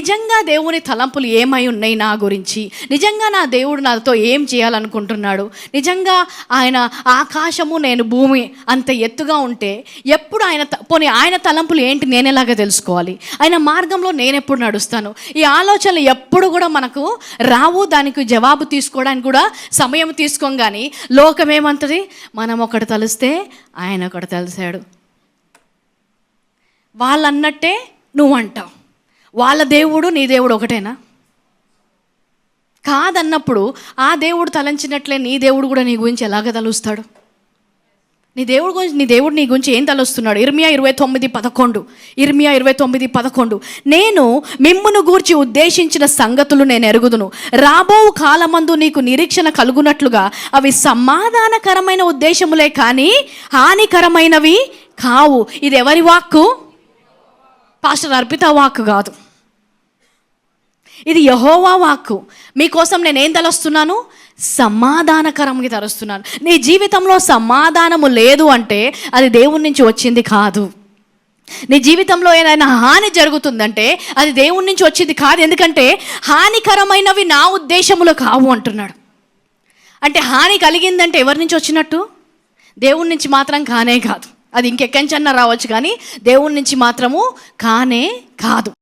నిజంగా దేవుని తలంపులు ఏమై ఉన్నాయి నా గురించి? నిజంగా నా దేవుడు నాతో ఏం చేయాలనుకుంటున్నాడు? నిజంగా ఆయన ఆకాశము నేను భూమి అంత ఎత్తుగా ఉంటే ఎప్పుడు ఆయన త- పోనీ ఆయన తలంపులు ఏంటి నేనేలాగా తెలుసుకోవాలి? ఆయన మార్గంలో నేనెప్పుడు నడుస్తాను? ఈ ఆలోచనలు ఎప్పుడు కూడా మనకు రావు దానికి జవాబు తీసుకోవడానికి కూడా సమయం తీసుకోం కానీ లోకం ఏమంటుంది? మనం ఒకటి తలిస్తే ఆయన ఒకటి తెలిసాడు. వాళ్ళన్నట్టే నువ్వు అంటావు వాళ్ళ దేవుడు నీ దేవుడు ఒకటేనా? కాదన్నప్పుడు ఆ దేవుడు తలంచినట్లే నీ దేవుడు కూడా నీ గురించి ఎలాగ తలుస్తాడు? నీ దేవుడు గురించి నీ దేవుడు నీ గురించి ఏం తలుస్తున్నాడు? ఇర్మియా ఇరవై తొమ్మిది పదకొండు. ఇర్మియా ఇరవై తొమ్మిది పదకొండు. నేను మిమ్మును గూర్చి ఉద్దేశించిన సంగతులు నేను ఎరుగుదును. రాబో కాలమందు నీకు నిరీక్షణ కలుగునట్లుగా అవి సమాధానకరమైన ఉద్దేశములే కానీ హానికరమైనవి కావు. ఇది ఎవరి వాక్కు? పాస్టర్ అర్పిత వాక్కు కాదు. ఇది యహోవా వాక్కు. మీకోసం నేను ఏం తలస్తున్నాను? సమాధానకరంగా తలుస్తున్నాను. నీ జీవితంలో సమాధానము లేదు అంటే అది దేవుడి నుంచి వచ్చింది కాదు. నీ జీవితంలో ఏదైనా హాని జరుగుతుందంటే అది దేవుడి నుంచి వచ్చింది కాదు. ఎందుకంటే హానికరమైనవి నా ఉద్దేశములు కావు అంటున్నాడు. అంటే హాని కలిగిందంటే ఎవరి నుంచి వచ్చినట్టు? దేవుడి నుంచి మాత్రం కానే కాదు. అది ఇంకెక్కంచన్నా రావచ్చు కానీ దేవుడి నుంచి మాత్రము కానే కాదు.